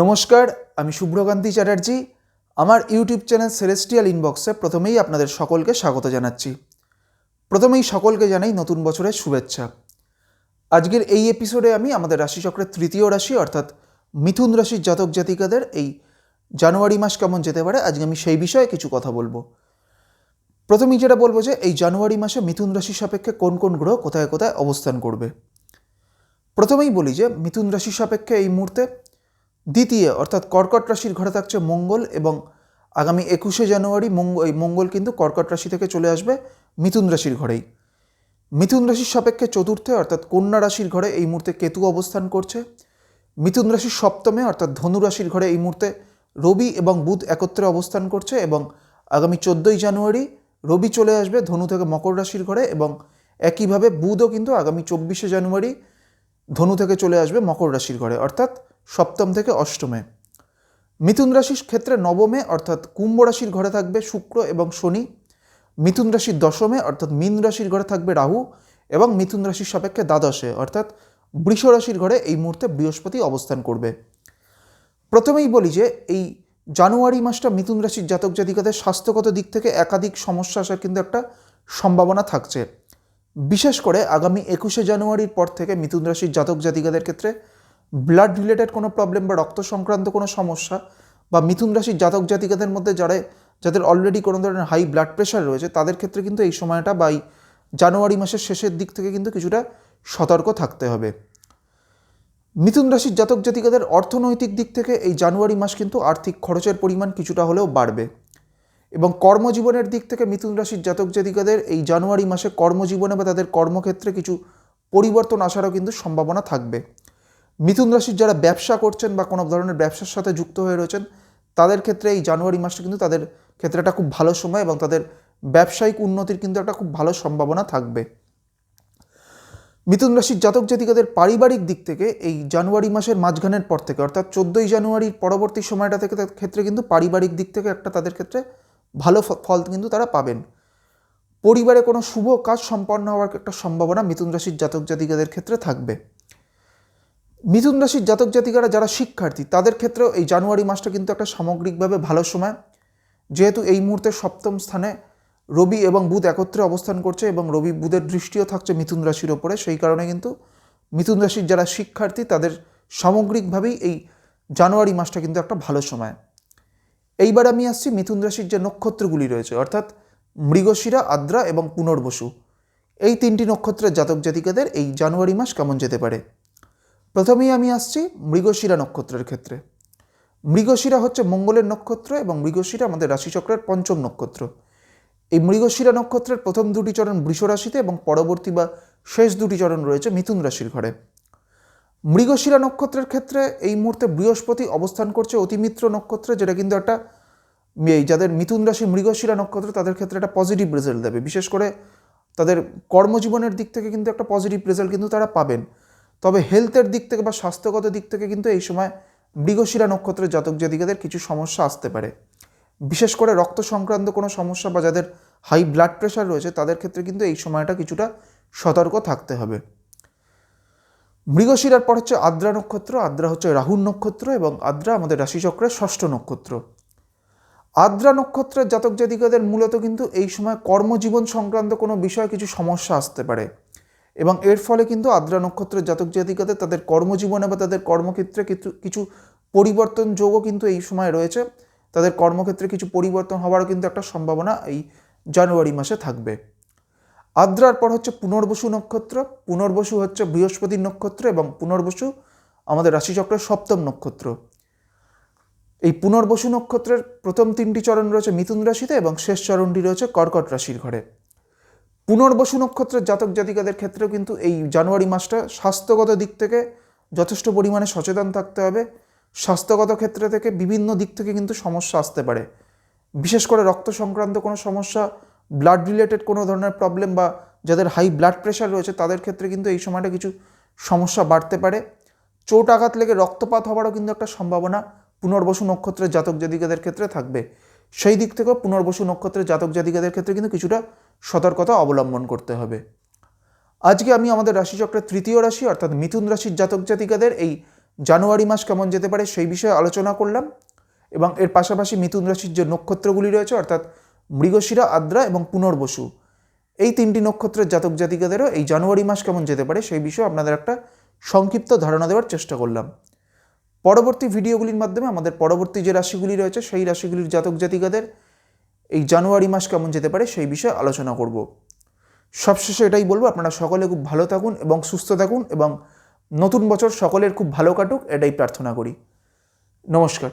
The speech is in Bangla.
নমস্কার, আমি শুভ্রকান্তি চ্যাটার্জি। আমার ইউটিউব চ্যানেল সেলেস্টিয়াল ইনবক্সে প্রথমেই আপনাদের সকলকে স্বাগত জানাচ্ছি। প্রথমেই সকলকে জানাই নতুন বছরের শুভেচ্ছা। আজকের এই এপিসোডে আমি আমাদের রাশিচক্রের তৃতীয় রাশি, অর্থাৎ মিথুন রাশির জাতক জাতিকাদের এই জানুয়ারি মাস কেমন যেতে পারে, আজকে আমি সেই বিষয়ে কিছু কথা বলব। প্রথমেই যেটা বলব যে, এই জানুয়ারি মাসে মিথুন রাশির সাপেক্ষে কোন কোন গ্রহ কোথায় কোথায় অবস্থান করবে? প্রথমেই বলি যে, মিথুন রাশির সাপেক্ষে এই মুহূর্তে দ্বিতীয়, অর্থাৎ কর্কট রাশির ঘরে থাকছে মঙ্গল এবং আগামী একুশে জানুয়ারি মঙ্গল এই মঙ্গল কিন্তু কর্কট রাশি থেকে চলে আসবে মিথুন রাশির ঘরেই। মিথুন রাশির সাপেক্ষে চতুর্থে, অর্থাৎ কন্যা রাশির ঘরে এই মুহূর্তে কেতু অবস্থান করছে। মিথুন রাশির সপ্তমে, অর্থাৎ ধনু রাশির ঘরে এই মুহূর্তে রবি এবং বুধ একত্রে অবস্থান করছে এবং আগামী চোদ্দোই জানুয়ারি রবি চলে আসবে ধনু থেকে মকর রাশির ঘরে এবং একইভাবে বুধও কিন্তু আগামী চব্বিশে জানুয়ারি ধনু থেকে চলে আসবে মকর রাশির ঘরে, অর্থাৎ সপ্তম থেকে অষ্টমে। মিথুন রাশির ক্ষেত্রে নবমে, অর্থাৎ কুম্ভ রাশির ঘরে থাকবে শুক্র এবং শনি। মিথুন রাশির দশমে, অর্থাৎ মীন রাশির ঘরে থাকবে রাহু এবং মিথুন রাশির সাপেক্ষে দ্বাদশে, অর্থাৎ বৃষ রাশির ঘরে এই মুহূর্তে বৃহস্পতি অবস্থান করবে। প্রথমেই বলি যে, এই জানুয়ারি মাসটা মিথুন রাশির জাতক জাতিকাদের স্বাস্থ্যগত দিক থেকে একাধিক সমস্যা আসার কিন্তু একটা সম্ভাবনা থাকছে। বিশেষ করে আগামী একুশে জানুয়ারির পর থেকে মিথুন রাশির জাতক জাতিকাদের ক্ষেত্রে ব্লাড রিলেটেড কোনো প্রবলেম বা রক্ত সংক্রান্ত কোনো সমস্যা বা মিথুন রাশির জাতক জাতিকাদের মধ্যে যারা, যাদের অলরেডি কোনো ধরনের হাই ব্লাড প্রেশার রয়েছে, তাদের ক্ষেত্রে কিন্তু এই সময়টা বা জানুয়ারি মাসের শেষের দিক থেকে কিন্তু কিছুটা সতর্ক থাকতে হবে। মিথুন রাশির জাতক জাতিকাদের অর্থনৈতিক দিক থেকে এই জানুয়ারি মাস কিন্তু আর্থিক খরচের পরিমাণ কিছুটা হলেও বাড়বে। এবং কর্মজীবনের দিক থেকে মিথুন রাশির জাতক জাতিকাদের এই জানুয়ারি মাসে কর্মজীবনে বা তাদের কর্মক্ষেত্রে কিছু পরিবর্তন আসারও কিন্তু সম্ভাবনা থাকবে। মিথুন রাশির যারা ব্যবসা করছেন বা কোনো ধরনের ব্যবসার সাথে যুক্ত হয়ে রয়েছেন, তাদের ক্ষেত্রে এই জানুয়ারি মাসটা কিন্তু তাদের ক্ষেত্রে একটা খুব ভালো সময় এবং তাদের ব্যবসায়িক উন্নতির কিন্তু একটা খুব ভালো সম্ভাবনা থাকবে। মিথুন রাশির জাতক জাতিকাদের পারিবারিক দিক থেকে এই জানুয়ারি মাসের মাঝখানের পর থেকে, অর্থাৎ চোদ্দোই জানুয়ারির পরবর্তী সময়টা থেকে তাদের ক্ষেত্রে কিন্তু পারিবারিক দিক থেকে একটা তাদের ক্ষেত্রে ভালো ফল কিন্তু তারা পাবেন। পরিবারে কোনো শুভ কাজ সম্পন্ন হওয়ার একটা সম্ভাবনা মিথুন রাশির জাতক জাতিকাদের ক্ষেত্রে থাকবে। মিথুন রাশির জাতক জাতিকারা যারা শিক্ষার্থী, তাদের ক্ষেত্রেও এই জানুয়ারি মাসটা কিন্তু একটা সামগ্রিকভাবে ভালো সময়। যেহেতু এই মুহূর্তে সপ্তম স্থানে রবি এবং বুধ একত্রে অবস্থান করছে এবং রবি বুধের দৃষ্টিও থাকছে মিথুন রাশির ওপরে, সেই কারণে কিন্তু মিথুন রাশির যারা শিক্ষার্থী, তাদের সামগ্রিকভাবেই এই জানুয়ারি মাসটা কিন্তু একটা ভালো সময়। এইবার আমি আসছি মিথুন রাশির যে নক্ষত্রগুলি রয়েছে, অর্থাৎ মৃগশিরা, আদ্রা এবং পুনর্বসু। এই তিনটি নক্ষত্রের জাতক জাতিকাদের এই জানুয়ারি মাস কেমন যেতে পারে? প্রথমেই আমি আসছি মৃগশিরা নক্ষত্রের ক্ষেত্রে। মৃগশিরা হচ্ছে মঙ্গলের নক্ষত্র এবং মৃগশিরা আমাদের রাশিচক্রের পঞ্চম নক্ষত্র। এই মৃগশিরা নক্ষত্রের প্রথম দুটি চরণ বৃষ রাশিতে এবং পরবর্তী বা শেষ দুটি চরণ রয়েছে মিথুন রাশির ঘরে। মৃগশিরা নক্ষত্রের ক্ষেত্রে এই মুহূর্তে বৃহস্পতি অবস্থান করছে অতিমিত্র নক্ষত্রে, যেটা কিন্তু একটা এই যাদের মিথুন রাশি মৃগশিরা নক্ষত্র, তাদের ক্ষেত্রে একটা পজিটিভ রেজাল্ট দেবে। বিশেষ করে তাদের কর্মজীবনের দিক থেকে কিন্তু একটা পজিটিভ রেজাল্ট কিন্তু তারা পাবেন। তবে হেলথের দিক থেকে বা স্বাস্থ্যগত দিক থেকে কিন্তু এই সময় মৃগশিরা নক্ষত্রের জাতক জাতিকাদের কিছু সমস্যা আসতে পারে। বিশেষ করে রক্ত সংক্রান্ত কোনো সমস্যা বা যাদের হাই ব্লাড প্রেশার রয়েছে, তাদের ক্ষেত্রে কিন্তু এই সময়টা কিছুটা সতর্ক থাকতে হবে। মৃগশিরার পর হচ্ছে আদ্রা নক্ষত্র, আদ্রা হচ্ছে রাহুল নক্ষত্র এবং আদ্রা আমাদের রাশিচক্রের ষষ্ঠ নক্ষত্র। আদ্রা নক্ষত্রের জাতক জাতিকাদের মূলত কিন্তু এই সময় কর্মজীবন সংক্রান্ত কোনো বিষয়ে কিছু সমস্যা আসতে পারে এবং এর ফলে কিন্তু আদ্রা নক্ষত্রের জাতক জাতিকাদের তাদের কর্মজীবনে বা তাদের কর্মক্ষেত্রে কিছু কিছু পরিবর্তন যোগও কিন্তু এই সময় রয়েছে। তাদের কর্মক্ষেত্রে কিছু পরিবর্তন হওয়ারও কিন্তু একটা সম্ভাবনা এই জানুয়ারি মাসে থাকবে। আদ্রার পর হচ্ছে পুনর্বসু নক্ষত্র, পুনর্বসু হচ্ছে বৃহস্পতির নক্ষত্র এবং পুনর্বসু আমাদের রাশিচক্রের সপ্তম নক্ষত্র। এই পুনর্বসু নক্ষত্রের প্রথম তিনটি চরণ রয়েছে মিথুন রাশিতে এবং শেষ চরণটি রয়েছে কর্কট রাশির ঘরে। পুনর্বসু নক্ষত্রের জাতক জাতিকাদের ক্ষেত্রেও কিন্তু এই জানুয়ারি মাসটা স্বাস্থ্যগত দিক থেকে যথেষ্ট পরিমাণে সচেতন থাকতে হবে। স্বাস্থ্যগত ক্ষেত্রে থেকে বিভিন্ন দিক থেকে কিন্তু সমস্যা আসতে পারে। বিশেষ করে রক্ত সংক্রান্ত কোনো সমস্যা ব্লাড রিলেটেড কোনো ধরনের প্রবলেম বা যাদের হাই ব্লাড প্রেশার রয়েছে, তাদের ক্ষেত্রে কিন্তু এই সময়টা কিছু সমস্যা বাড়তে পারে। চোট আঘাত লেগে রক্তপাত হওয়ারও কিন্তু একটা সম্ভাবনা পুনর্বসু নক্ষত্রের জাতক জাতিকাদের ক্ষেত্রে থাকবে। সেই দিক থেকেও পুনর্বসু নক্ষত্রের জাতক জাতিকাদের ক্ষেত্রে কিন্তু কিছুটা সতর্কতা অবলম্বন করতে হবে। আজকে আমি আমাদের রাশিচক্রের তৃতীয় রাশি, অর্থাৎ মিথুন রাশির জাতক জাতিকাদের এই জানুয়ারি মাস কেমন যেতে পারে সেই বিষয়ে আলোচনা করলাম। এবং এর পাশাপাশি মিথুন রাশির যে নক্ষত্রগুলি রয়েছে, অর্থাৎ মৃগশিরা, আদ্রা এবং পুনর্বসু। এই তিনটি নক্ষত্রের জাতক জাতিকাদেরও এই জানুয়ারি মাস কেমন যেতে পারে সেই বিষয়ে আপনাদের একটা সংক্ষিপ্ত ধারণা দেওয়ার চেষ্টা করলাম। পরবর্তী ভিডিওগুলির মাধ্যমে আমাদের পরবর্তী যে রাশিগুলি রয়েছে, সেই রাশিগুলির জাতক জাতিকাদের এই জানুয়ারি মাস কেমন যেতে পারে সেই বিষয়ে আলোচনা করব। সবশেষে এটাই বলব, আপনারা সকলে খুব ভালো থাকুন এবং সুস্থ থাকুন এবং নতুন বছর সকলের খুব ভালো কাটুক, এটাই প্রার্থনা করি। নমস্কার।